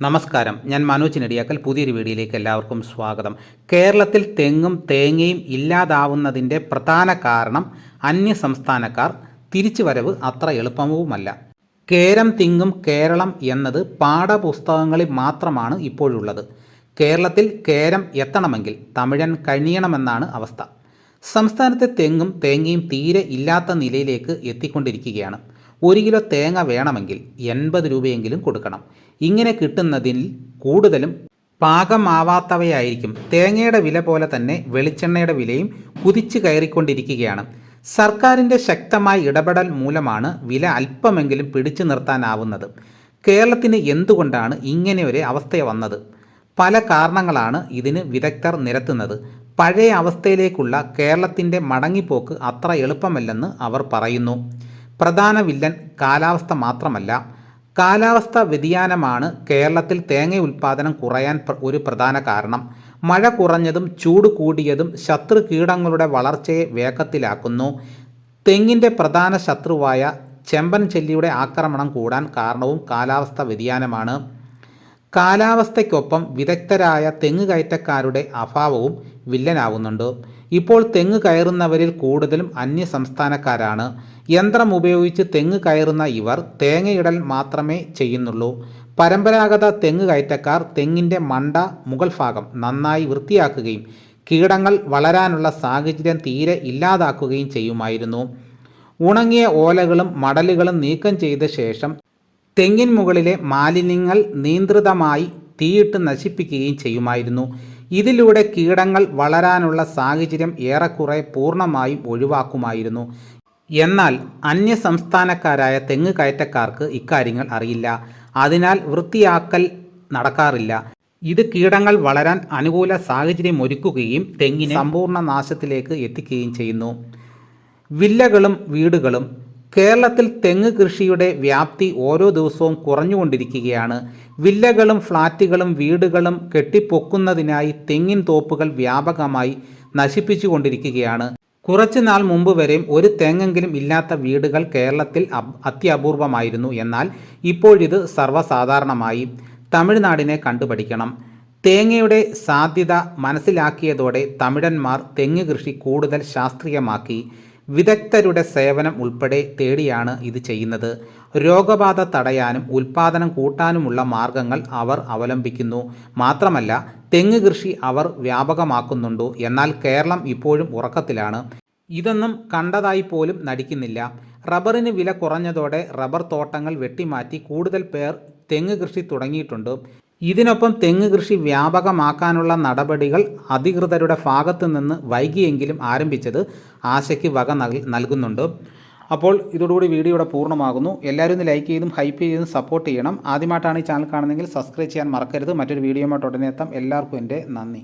നമസ്കാരം. ഞാൻ മനോജ് നെടിയാക്കൽ പുതിയൊരു വീഡിയോയിലേക്ക് എല്ലാവർക്കും സ്വാഗതം. കേരളത്തിൽ തെങ്ങും തേങ്ങയും ഇല്ലാതാവുന്നതിന്റെ പ്രധാന കാരണം അന്യ സംസ്ഥാനക്കാർ തിരിച്ചുവരവ് അത്ര എളുപ്പവുമല്ല. കേരം തിങ്ങും കേരളം എന്നത് പാഠപുസ്തകങ്ങളിൽ മാത്രമാണ് ഇപ്പോഴുള്ളത്. കേരളത്തിൽ കേരം എത്തണമെങ്കിൽ തമിഴൻ കഴിയണമെന്നാണ് അവസ്ഥ. സംസ്ഥാനത്തെ തെങ്ങും തേങ്ങയും തീരെ ഇല്ലാത്ത നിലയിലേക്ക് എത്തിക്കൊണ്ടിരിക്കുകയാണ്. ഒരു കിലോ തേങ്ങ വേണമെങ്കിൽ എൺപത് രൂപയെങ്കിലും കൊടുക്കണം. ഇങ്ങനെ കിട്ടുന്നതിൽ കൂടുതലും പാകമാവാത്തവയായിരിക്കും. തേങ്ങയുടെ വില പോലെ തന്നെ വെളിച്ചെണ്ണയുടെ വിലയും കുതിച്ചു കയറിക്കൊണ്ടിരിക്കുകയാണ്. സർക്കാരിന്റെ ശക്തമായ ഇടപെടൽ മൂലമാണ് വില അല്പമെങ്കിലും പിടിച്ചു നിർത്താനാവുന്നത്. കേരളത്തിന് എന്തുകൊണ്ടാണ് ഇങ്ങനെ ഒരു അവസ്ഥ വന്നത്? പല കാരണങ്ങളാണ് ഇതിന് വിദഗ്ധർ നിരത്തുന്നത്. പഴയ അവസ്ഥയിലേക്കുള്ള കേരളത്തിന്റെ മടങ്ങിപ്പോക്ക് അത്ര എളുപ്പമല്ലെന്ന് അവർ പറയുന്നു. പ്രധാന വില്ലൻ കാലാവസ്ഥ മാത്രമല്ല കാലാവസ്ഥ വ്യതിയാനമാണ് കേരളത്തിൽ തേങ്ങ ഉൽപ്പാദനം കുറയാൻ ഒരു പ്രധാന കാരണം. മഴ കുറഞ്ഞതും ചൂട് കൂടിയതും ശത്രു കീടങ്ങളുടെ വളർച്ചയെ വേഗത്തിലാക്കുന്നു. തെങ്ങിന്റെ പ്രധാന ശത്രുവായ ചെമ്പൻ ചെല്ലിയുടെ ആക്രമണം കൂടാൻ കാരണവും കാലാവസ്ഥ വ്യതിയാനമാണ്. കാലാവസ്ഥയ്ക്കൊപ്പം വിദഗ്ധരായ തെങ്ങ് കയറ്റക്കാരുടെ അഭാവവും വില്ലനാവുന്നുണ്ട്. ഇപ്പോൾ തെങ്ങ് കയറുന്നവരിൽ കൂടുതലും അന്യ സംസ്ഥാനക്കാരാണ് യന്ത്രം ഉപയോഗിച്ച് തെങ്ങ് കയറുന്ന ഇവർ തേങ്ങയിടൽ മാത്രമേ ചെയ്യുന്നുള്ളൂ. പരമ്പരാഗത തെങ്ങ് കയറ്റക്കാർ തെങ്ങിന്റെ മണ്ട മുകൾ ഭാഗം നന്നായി വൃത്തിയാക്കുകയും കീടങ്ങൾ വളരാനുള്ള സാഹചര്യം തീരെ ഇല്ലാതാക്കുകയും ചെയ്യുമായിരുന്നു. ഉണങ്ങിയ ഓലകളും മടലുകളും നീക്കം ചെയ്ത ശേഷം തെങ്ങിൻ മുകളിലെ മാലിന്യങ്ങൾ നിയന്ത്രിതമായി തീയിട്ട് നശിപ്പിക്കുകയും ചെയ്യുമായിരുന്നു. ഇതിലൂടെ കീടങ്ങൾ വളരാനുള്ള സാഹചര്യം ഏറെക്കുറെ പൂർണമായും ഒഴിവാക്കുമായിരുന്നു. എന്നാൽ അന്യ സംസ്ഥാനക്കാരായ തെങ്ങ് കയറ്റക്കാർക്ക് ഇക്കാര്യങ്ങൾ അറിയില്ല. അതിനാൽ വൃത്തിയാക്കൽ നടക്കാറില്ല. ഇത് കീടങ്ങൾ വളരാൻ അനുകൂല സാഹചര്യം ഒരുക്കുകയും തെങ്ങിനെ സമ്പൂർണ നാശത്തിലേക്ക് എത്തിക്കുകയും ചെയ്യുന്നു. വില്ലകളും വീടുകളും കേരളത്തിൽ തെങ്ങ് കൃഷിയുടെ വ്യാപ്തി ഓരോ ദിവസവും കുറഞ്ഞുകൊണ്ടിരിക്കുകയാണ്. വില്ലകളും ഫ്ളാറ്റുകളും വീടുകളും കെട്ടിപ്പൊക്കുന്നതിനായി തെങ്ങിൻ തോപ്പുകൾ വ്യാപകമായി നശിപ്പിച്ചുകൊണ്ടിരിക്കുകയാണ്. കുറച്ചു നാൾ മുമ്പ് വരെയും ഒരു തെങ്ങെങ്കിലും ഇല്ലാത്ത വീടുകൾ കേരളത്തിൽ അത്യപൂർവമായിരുന്നു. എന്നാൽ ഇപ്പോഴിത് സർവസാധാരണമായി തമിഴ്നാടിനെ കണ്ടുപഠിക്കണം. തേങ്ങയുടെ സാധ്യത മനസ്സിലാക്കിയതോടെ തമിഴന്മാർ തെങ്ങ് കൃഷി കൂടുതൽ ശാസ്ത്രീയമാക്കി. വിദഗ്ധരുടെ സേവനം ഉൾപ്പെടെ തേടിയാണ് ഇത് ചെയ്യുന്നത്. രോഗബാധ തടയാനും ഉൽപാദനം കൂട്ടാനുമുള്ള മാർഗങ്ങൾ അവർ അവലംബിക്കുന്നു. മാത്രമല്ല തെങ്ങ് കൃഷി അവർ വ്യാപകമാക്കുന്നുണ്ടോ? എന്നാൽ കേരളം ഇപ്പോഴും ഉറക്കത്തിലാണ്. ഇതൊന്നും കണ്ടതായി പോലും നടിക്കുന്നില്ല. റബ്ബറിന് വില കുറഞ്ഞതോടെ റബ്ബർ തോട്ടങ്ങൾ വെട്ടിമാറ്റി കൂടുതൽ പേർ തെങ്ങ് കൃഷി തുടങ്ങിയിട്ടുണ്ട്. ഇതിനൊപ്പം തെങ്ങ് കൃഷി വ്യാപകമാക്കാനുള്ള നടപടികൾ അധികൃതരുടെ ഭാഗത്തു നിന്ന് വൈകിയെങ്കിലും ആരംഭിച്ചത് ആശയ്ക്ക് വക നൽ- നൽകുന്നുണ്ട്. അപ്പോൾ ഇതോടുകൂടി വീഡിയോ ഇവിടെ പൂർണമാകുന്നു. എല്ലാവരും ഒന്ന് ലൈക്ക് ചെയ്തും ഹൈപ്പ് ചെയ്തും സപ്പോർട്ട് ചെയ്യണം. ആദ്യമായിട്ടാണ് ഈ ചാനൽ കാണുന്നതെങ്കിൽ സബ്സ്ക്രൈബ് ചെയ്യാൻ മറക്കരുത്. മറ്റൊരു വീഡിയോയുമായിട്ട് ഉടനെ എത്താം. എല്ലാവർക്കും എന്റെ നന്ദി.